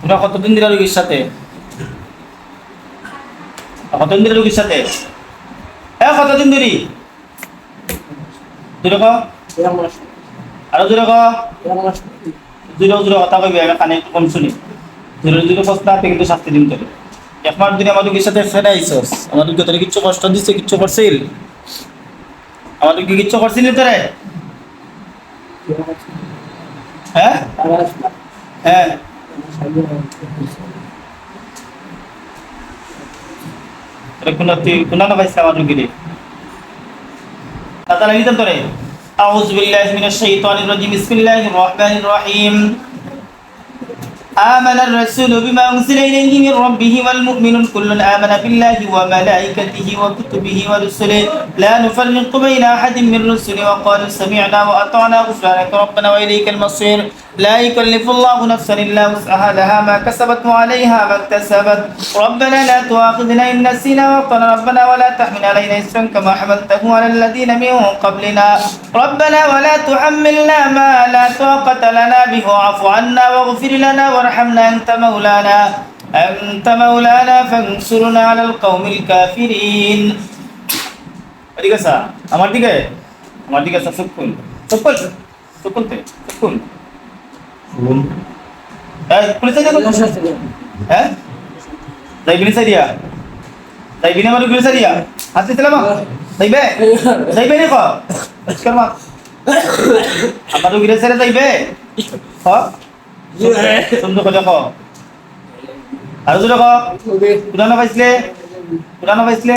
তোমরা কতদিন দিলা রোগীর সাথে? কতদিন দিলা রোগীর সাথে? হ্যাঁ কতদিন ধরি? দূরে ক। আরও দূরে ক। দূরে দূরে কথা আমি কানে একটু কম শুনি। দূরে দূরে আপনি কিন্তু শাস্তি দিন তোরে। একমার দিন আমার রোগীর সাথে ফেরা আইসস। আমার রোগী কিচ্ছু কষ্ট দিচ্ছে কিচ্ছু করছিল? আমার রোগী কিচ্ছু করছিল তোরে? হ্যাঁ? হ্যাঁ। ركنتي كنا نبي سامع رجلي أتلا بيتم ترى أعوذ بالله من الشيطان الرجيم بسم الله الرحمن الرحيم آمن الرسول بما أنزل إليه من ربه والمؤمنون كل آمن بالله وملائكته وكتبه ورسله. لا نفرق بين أحد من رسله وقالوا سمعنا وأطعنا غفرانك. ربنا وإليك المصير. لا يكلف الله نفسا إلا وسعها. لها ما كسبت وعليها ما اكتسبت. ربنا لا تؤاخذنا إن نسينا وأخطأنا. ربنا ولا تحمل علينا إسرا كما حملته على الذين من قبلنا. ربنا ولا تحملنا ما لا طاقة لنا به. واعف عنا واغفر لنا وارحمنا أنت مولانا أنت مولانا فانصرنا على القوم الكافرين এদিকে আসা আমার দিকে আমার দিকে আসা সুকুন সুকুন সুকুন তে সুকুন এই পুলিশ আইয়া হ্যাঁ যাইবিনি সাইডিয়া যাইবিনি আমার গুলি সাইডিয়া হাত দিছিলাম যাইবে যাইবে নি ক আজকাল মা আমার গুলি সাইডে যাইবে হ সুন্দর করে ক আর জোরে ক পুরানো পাইছিলে পুরানো পাইছিলে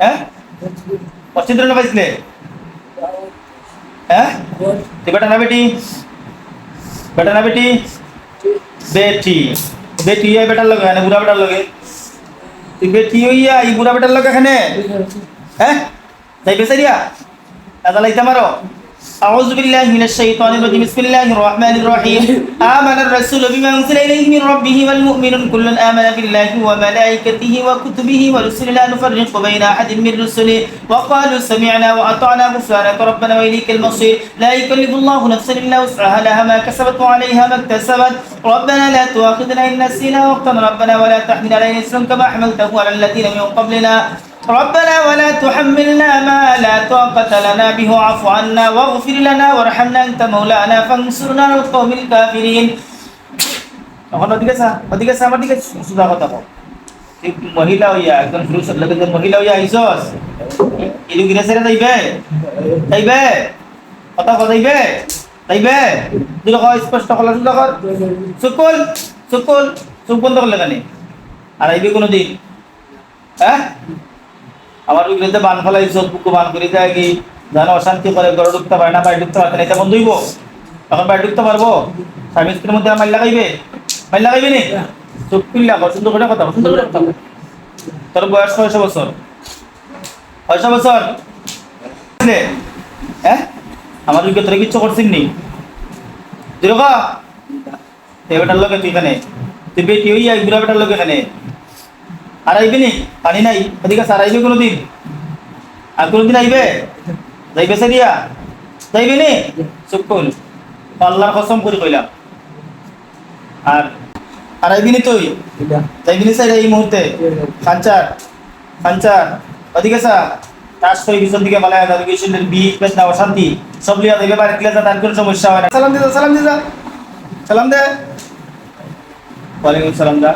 হ্যাঁ পশ্চিম পুরানো হ্যাঁ তুই বেটা না বেটি বেটা না বেটি বেটি বেটি হইয়া বেটার লগে না বুড়া বেটার লগে তুই বেটি হইয়া এই বুড়া বেটার লগে এখানে হ্যাঁ যাই বেসারিয়া দাদা লাইতে মারো أعوذ بالله من الشيطان الرجيم. بسم الله الرحمن الرحيم. آمن الرسول بما أنزل إليه من ربه والمؤمنون كل آمن بالله وملائكته وكتبه ورسله. لا نفرق بين أحد من رسله. وقالوا سمعنا وأطعنا غفرانك ربنا وإليك المصير. لا يكلف الله نفسا إلا وسعها. لها ما كسبت وعليها ما اكتسبت. ربنا لا تؤاخذنا إن نسينا واغفر ربنا ولا تحمل علينا إسرا كما حملته على الذين من قبلنا. ربنا ولا تحملنا ما لا طاقة لنا به واعف عنا واغفر لنا وارحمنا أنت مولانا فانصرنا على القوم الكافرين এখন ওদিকে চা ওদিকে চা আমার দিকে সুদা কথা কও তুই মহিলা হইয়া একজন পুরুষের লোকে যে মহিলা হইয়া আইসস ইলু গিরে সেরে যাইবে যাইবে কথা কথা যাইবে যাইবে দুটো কয় স্পষ্ট কলা সুদা কর সুকুল সুকুল চুপ বন্ধ করলে কেন আর আইবে কোনো দিন হ্যাঁ আমার উগলিতে বান ফেলাই চোখ বান করে দেয় কি জানো অশান্তি করে, ঘরে ঢুকতে পারে না, বাড়ি ঢুকতে পারতে না, এটা বন্ধ হইব এখন বাড়ি ঢুকতে পারব? স্বামী স্ত্রীর মধ্যে মাইল লাগাইবে? মাইল লাগাইবে নি? পিল্লা কর, সুন্দর করে কথা সুন্দর করে কথা তোর বয়স ছয়শো বছর। ছয়শো বছর? হ্যাঁ? আমার তোরা কিচ্ছু করছিস নি? দুর্গা এই বেটার লোকে তুই এখানে। তুই বেটি হইয়া বুড়া বেটার লোক এখানে। আর আইবে নি পানি নাই। ওদিকে স্যার আইবে কোনোদিন? আর কোনোদিন আইবে? যাইবে সে দিয়া যাইবে নি? চুপ আল্লাহর কসম করে কইলাম। আর আর আইবি নি তুই? যাইবি নি স্যার এই মুহূর্তে? খাঞ্চার খাঞ্চার ওদিকে স্যার টাচ করে পিছন দিকে কিছু বি অশান্তি সব লিয়া দেবে বাড়ি তার কোনো সমস্যা হয় না। সালাম সালাম সালাম দে। ওয়ালাইকুম সালাম দা।